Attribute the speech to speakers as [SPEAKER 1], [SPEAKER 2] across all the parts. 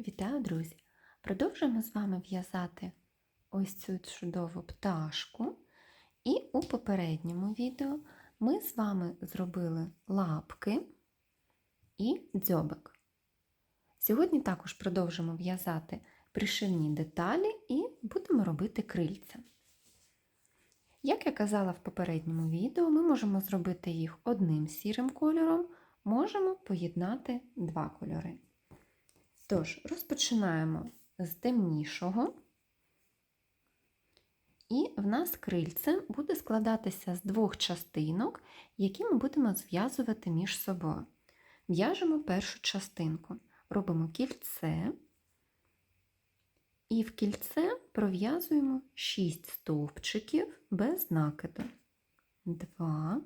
[SPEAKER 1] Вітаю, друзі! Продовжуємо з вами в'язати ось цю чудову пташку. І у попередньому відео ми з вами зробили лапки і дзьобик. Сьогодні також продовжимо в'язати пришивні деталі і будемо робити крильця. Як я казала в попередньому відео, ми можемо зробити їх одним сірим кольором, можемо поєднати два кольори. Тож, розпочинаємо з темнішого, і в нас крильце буде складатися з двох частинок, які ми будемо зв'язувати між собою. В'яжемо першу частинку, робимо кільце, і в кільце пров'язуємо 6 стовпчиків без накиду. 2,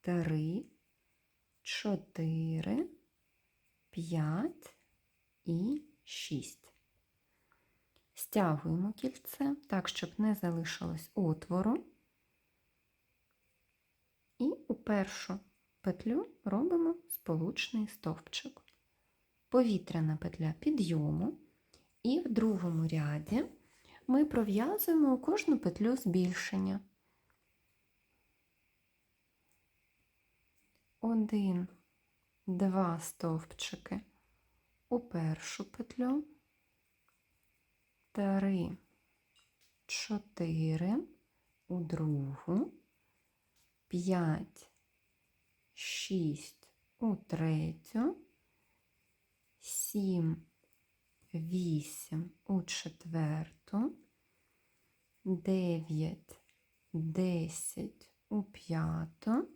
[SPEAKER 1] 3, 4, 5 і 6. Стягуємо кільце так, щоб не залишилось отвору. І у першу петлю робимо сполучний стовпчик. Повітряна петля підйому. І в другому ряді ми пров'язуємо кожну петлю збільшення. Один, два стовпчики. У першу петлю, три, чотири. У другу, п'ять, шість. У третю, сім, вісім. У четверту, дев'ять, десять. У п'яту,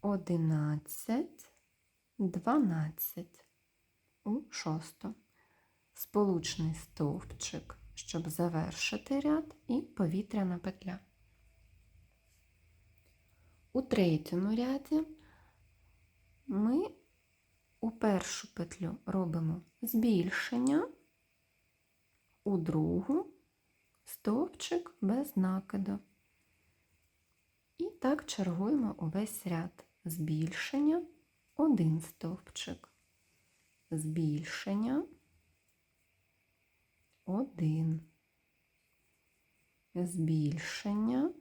[SPEAKER 1] одинадцять, дванадцять у шосту. Сполучний стовпчик, щоб завершити ряд, і повітряна петля. У третьому ряді ми у першу петлю робимо збільшення, у другу стовпчик без накиду. І так чергуємо увесь ряд збільшення, один стовпчик, збільшення, один, збільшення,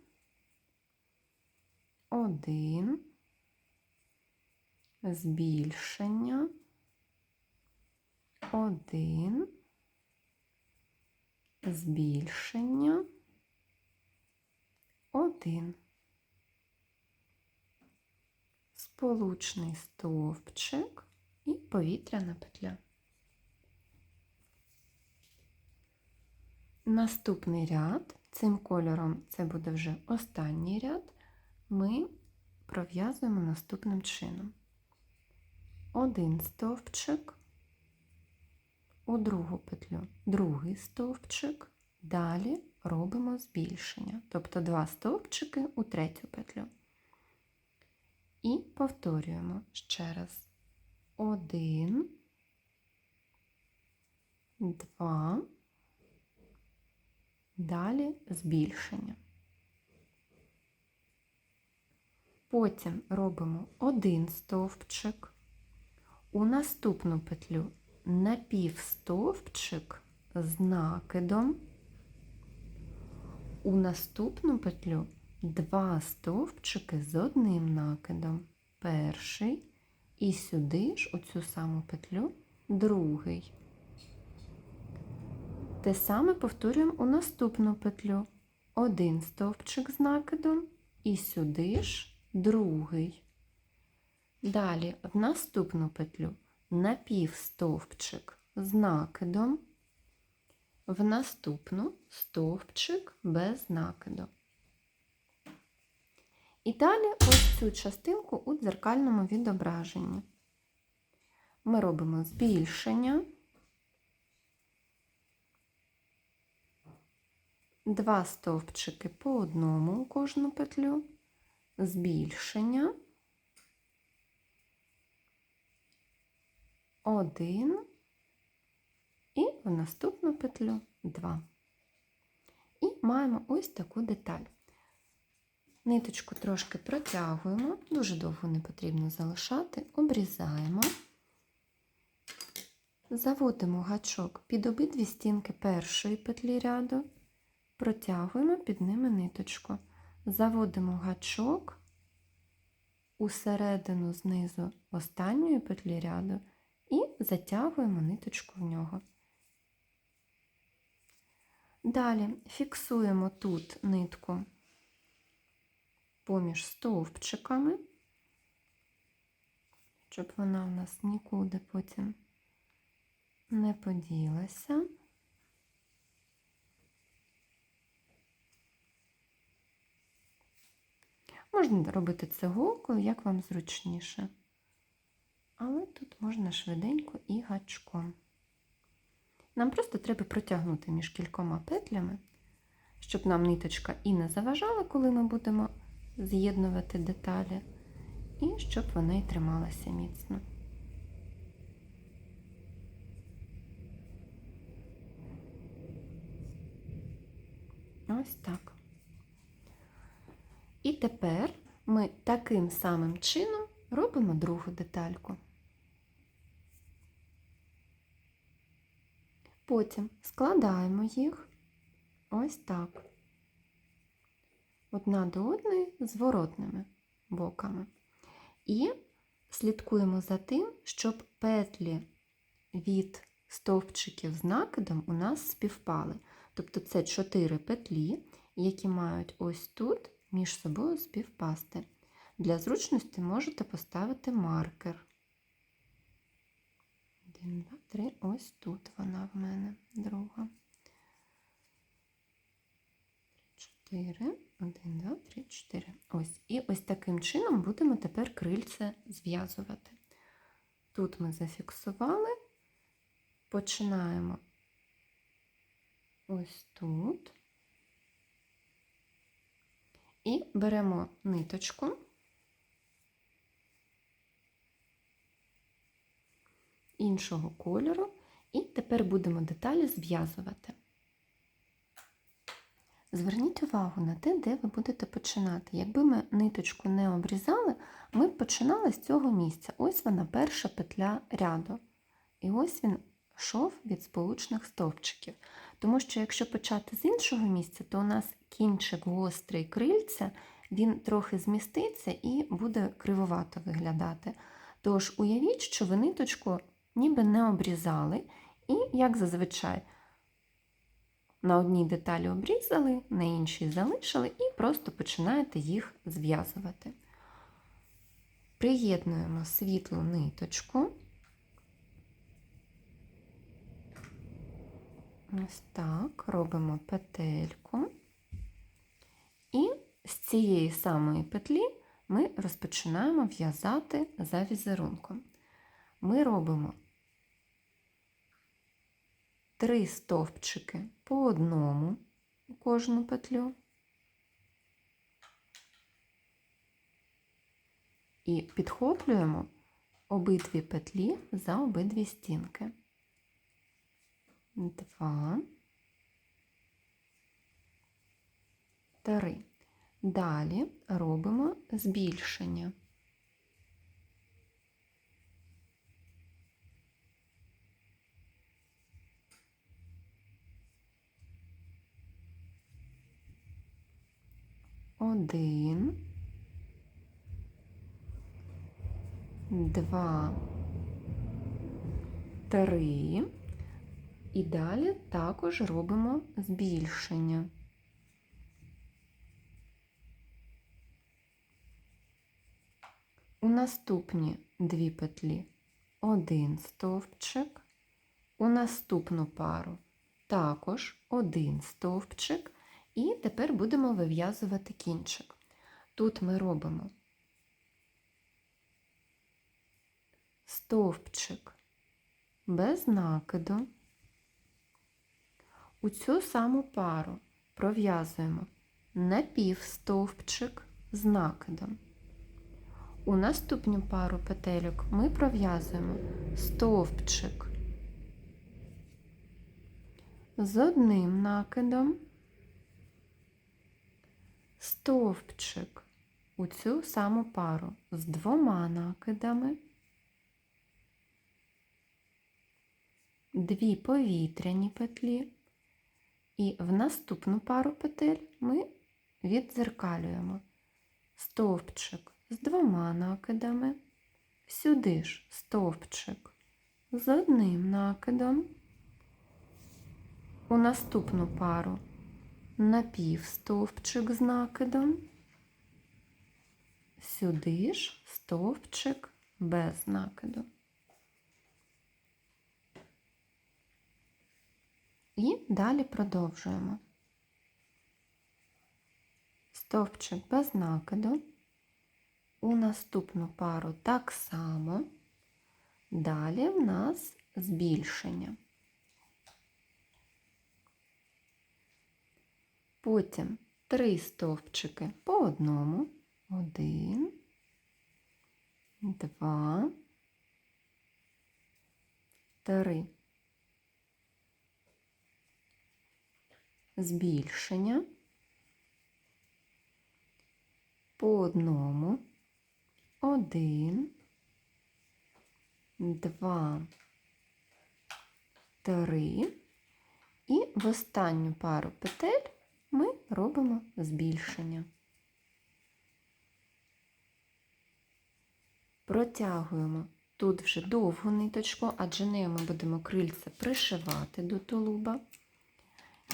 [SPEAKER 1] один, збільшення, один, збільшення, один. Сполучний стовпчик і повітряна петля. Наступний ряд, цим кольором це буде вже останній ряд, ми пров'язуємо наступним чином. Один стовпчик, у другу петлю другий стовпчик, далі робимо збільшення, тобто два стовпчики у третю петлю. І повторюємо ще раз. Один, два, далі збільшення. Потім робимо один стовпчик, у наступну петлю напівстовпчик з накидом, у наступну петлю два стовпчики з одним накидом. Перший і сюди ж у цю саму петлю другий. Те саме повторюємо у наступну петлю. Один стовпчик з накидом і сюди ж другий. Далі в наступну петлю напівстовпчик з накидом, в наступну стовпчик без накиду. І далі ось цю частинку у дзеркальному відображенні. Ми робимо збільшення, два стовпчики по одному у кожну петлю, збільшення, один і в наступну петлю два. І маємо ось таку деталь. Ниточку трошки протягуємо, дуже довго не потрібно залишати, обрізаємо, Заводимо гачок під обидві стінки першої петлі ряду, протягуємо під ними ниточку. Заводимо гачок у середину знизу останньої петлі ряду і затягуємо ниточку в нього. Далі фіксуємо тут нитку поміж стовпчиками, щоб вона в нас нікуди потім не поділася. Можна робити це голкою, як вам зручніше. Але тут можна швиденько і гачком. Нам просто треба протягнути між кількома петлями, щоб нам ниточка і не заважала, коли ми будемо з'єднувати деталі, і щоб вона й трималася міцно. Ось так. І тепер ми таким самим чином робимо другу детальку. Потім складаємо їх ось так, одна до одної зворотними боками. І слідкуємо за тим, щоб петлі від стовпчиків з накидом у нас співпали. Тобто це 4 петлі, які мають ось тут між собою співпасти. Для зручності можете поставити маркер. Один, два, три. Ось тут вона в мене друга. Чотири. Один, два, три, чотири. Ось. І ось таким чином будемо тепер крильце зв'язувати. Тут ми зафіксували, починаємо ось тут. І беремо ниточку. іншого кольору, і тепер будемо деталі зв'язувати. Зверніть увагу на те, де ви будете починати. Якби ми ниточку не обрізали, ми б починали з цього місця. Ось вона перша петля ряду. І ось він йшов від сполучних стовпчиків. Тому що, якщо почати з іншого місця, то у нас кінчик гострий крильця, він трохи зміститься і буде кривовато виглядати. Тож уявіть, що ви ниточку ніби не обрізали, і, як зазвичай, на одній деталі обрізали, на іншій залишили, і просто починаєте їх зв'язувати. Приєднуємо світлу ниточку. Ось так, робимо петельку. І з цієї самої петлі ми розпочинаємо в'язати за візерунком. Ми робимо три стовпчики по одному у кожну петлю. І підхоплюємо обидві петлі за обидві стінки. Два, три. Далі робимо збільшення. Один, два, три. І далі також робимо збільшення. У наступні дві петлі один стовпчик, у наступну пару також один стовпчик, і тепер будемо вив'язувати кінчик. Тут ми робимо стовпчик без накиду. У цю саму пару пров'язуємо напівстовпчик з накидом. У наступну пару петельок ми пров'язуємо стовпчик з одним накидом стовпчик у цю саму пару з двома накидами. Дві повітряні петлі, і в наступну пару петель ми віддзеркалюємо стовпчик з двома накидами, сюди ж стовпчик з одним накидом, у наступну пару напівстовпчик з накидом, сюди ж стовпчик без накиду. І далі продовжуємо. Стовпчик без накиду. У наступну пару так само. Далі в нас збільшення. Потім три стовпчики по одному. Один, два, три. Збільшення по одному. Один, два, три. І в останню пару петель ми робимо збільшення. Протягуємо тут вже довгу ниточку, адже нею ми будемо крильце пришивати до тулуба.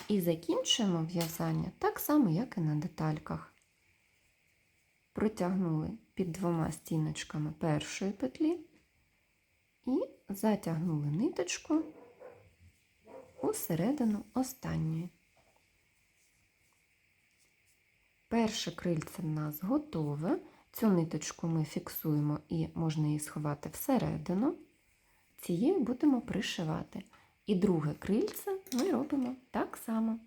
[SPEAKER 1] І закінчуємо в'язання так само, як і на детальках. Протягнули під двома стіночками першої петлі і затягнули ниточку у середину останньої. Перше крильце в нас готове. Цю ниточку ми фіксуємо і можна її сховати всередину. Цією будемо пришивати. І друге крильце ми робимо так само.